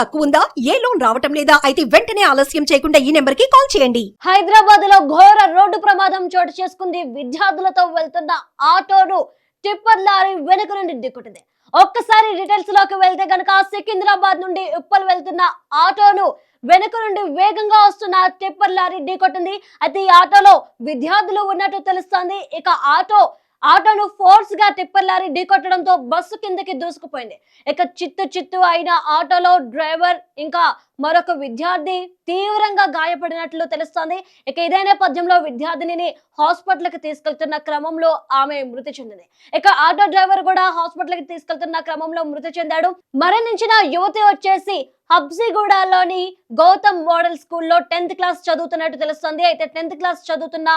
తక్కువ ఉందా ఏ లోన్ రావటం లేదా? అయితే వెంటనే ఆలస్యం చేయకుండా ఈ నెంబర్కి కాల్ చేయండి. హైదరాబాద్లో ఘోర రోడ్డు ప్రమాదం చోటు చేసుకుంది. విద్యార్థులతో వెళ్తున్న ఆటోను టిప్పర్ లారీ వెనుక నుండి దిక్కుంటుంది ఒక్కసారి డీటెయిల్స్లోకి వెళ్తే గనక సికింద్రాబాద్ నుండి ఉప్పల్ వెళ్తున్న ఆటోను వెనుక నుండి వేగంగా వస్తున్న టిప్పర్ లారీ ఢీకొట్టింది. అయితే ఈ ఆటోలో విద్యార్థులు ఉన్నట్టు తెలుస్తోంది. ఇక ఆటో ఆటోను ఫోర్స్గా టిప్పర్ లారీ ఢీకొట్టడంతో బస్సు కిందకి దూసుకుపోయింది. ఇక చిత్తు చిత్తు అయిన ఆటోలో డ్రైవర్ ఇంకా మరొక విద్యార్థి తీవ్రంగా గాయపడినట్లు తెలుస్తోంది. ఇక ఇదే నేపథ్యంలో విద్యార్థినిని హాస్పిటల్కి తీసుకెళ్తున్న క్రమంలో ఆమె మృతి చెందింది. ఇక ఆటో డ్రైవర్ కూడా హాస్పిటల్కి తీసుకెళ్తున్న క్రమంలో మృతి చెందాడు. మరణించిన యువతి వచ్చేసి హబ్సిగూడలోని గౌతమ్ మోడల్ స్కూల్లో టెన్త్ క్లాస్ చదువుతున్నట్టు తెలుస్తుంది. అయితే టెన్త్ క్లాస్ చదువుతున్న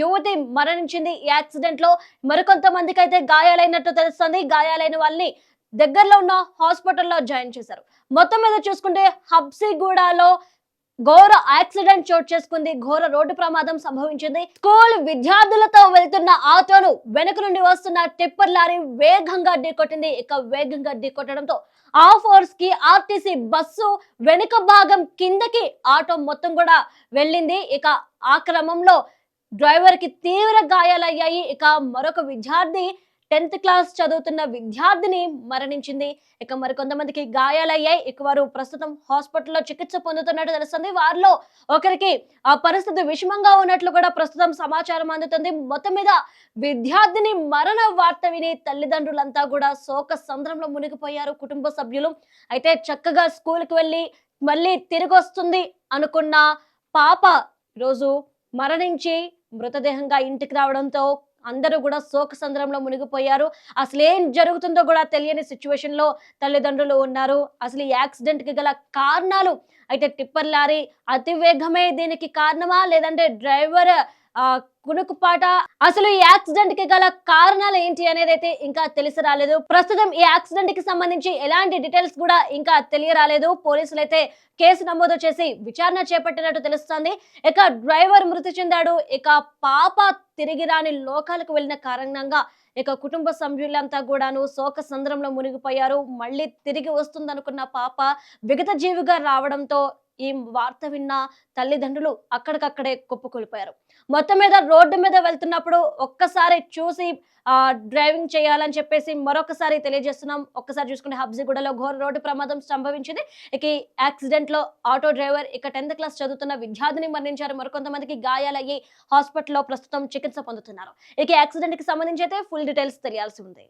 యువతి మరణించింది. ఈ యాక్సిడెంట్లో మరికొంతమందికి అయితే గాయాలైనట్టు తెలుస్తుంది. గాయాలైన వాళ్ళని దగ్గరలో ఉన్న హాస్పిటల్లో జాయిన్ చేశారు. మొత్తం మీద చూసుకుంటే హబ్సిగూడలో ఘోర యాక్సిడెంట్ చోటు చేసుకుంది. ఘోర రోడ్డు ప్రమాదం సంభవించింది. స్కూల్ విద్యార్థులతో వెళ్తున్న ఆటోను వెనుక నుండి వస్తున్న టిప్పర్ లారీ వేగంగా ఢీకొట్టింది. ఇక వేగంగా ఢీకొట్టడంతో ఆ ఫోర్స్కి ఆర్టీసీ బస్సు వెనుక భాగం కిందకి ఆటో మొత్తం కూడా వెళ్ళింది. ఇక ఆ క్రమంలో డ్రైవర్కి తీవ్ర గాయాలయ్యాయి. ఇక మరొక విద్యార్థి టెన్త్ క్లాస్ చదువుతున్న విద్యార్థిని మరణించింది. ఇక మరికొంతమందికి గాయాలయ్యాయి. ఇక వారు ప్రస్తుతం హాస్పిటల్లో చికిత్స పొందుతున్నట్టు తెలుస్తుంది. వారిలో ఒకరికి ఆ పరిస్థితి విషమంగా ఉన్నట్లు కూడా ప్రస్తుతం సమాచారం అందుతుంది. మొత్తం మీద విద్యార్థిని మరణ వార్త విని తల్లిదండ్రులంతా కూడా శోక సంద్రంలో మునిగిపోయారు. కుటుంబ సభ్యులు అయితే చక్కగా స్కూల్కి వెళ్ళి మళ్ళీ తిరిగి వస్తుంది అనుకున్న పాప రోజు మరణించి మృతదేహంగా ఇంటికి రావడంతో అందరూ కూడా శోక సంద్రంలో మునిగిపోయారు. అసలు ఏం జరుగుతుందో కూడా తెలియని సిచ్యువేషన్లో తల్లిదండ్రులు ఉన్నారు. అసలు ఈ యాక్సిడెంట్కి గల కారణాలు? అయితే టిప్పర్ లారీ అతి వేగమే దీనికి కారణమా? లేదంటే డ్రైవర్ కునుకుపాట అసలు ఈ యాక్సిడెంట్కి గల కారణాలు ఏంటి అనేది అయితే ఇంకా తెలిసి రాలేదు. ప్రస్తుతం ఈ యాక్సిడెంట్కి సంబంధించి ఎలాంటి డీటెయిల్స్ కూడా ఇంకా తెలియరాలేదు. పోలీసులు అయితే కేసు నమోదు చేసి విచారణ చేపట్టినట్టు తెలుస్తోంది. ఇక డ్రైవర్ మృతి చెందాడు. ఇక పాప తిరిగి రాని లోకాలకు వెళ్ళిన కారణంగా ఇక కుటుంబ సభ్యులంతా కూడాను శోక సంద్రంలో మునిగిపోయారు. మళ్ళీ తిరిగి వస్తుందనుకున్న పాప విగత జీవిగా రావడంతో ఈ వార్త విన్న తల్లిదండ్రులు అక్కడికక్కడే కుప్పకూలిపోయారు. మొత్తం మీద రోడ్డు మీద వెళ్తున్నప్పుడు ఒక్కసారి చూసి డ్రైవింగ్ చేయాలని చెప్పేసి మరొకసారి తెలియజేస్తున్నాం. ఒక్కసారి చూసుకుంటే హబ్జిగూడలో ఘోర రోడ్డు ప్రమాదం సంభవించింది. ఇక ఈ యాక్సిడెంట్లో ఆటో డ్రైవర్ ఇక టెన్త్ క్లాస్ చదువుతున్న విద్యార్థిని మరణించారు. మరికొంతమందికి గాయాలయ్యి హాస్పిటల్లో ప్రస్తుతం చికిత్స పొందుతున్నారు. ఇక యాక్సిడెంట్కి సంబంధించి అయితే ఫుల్ డీటెయిల్స్ తెలియాల్సి ఉంది.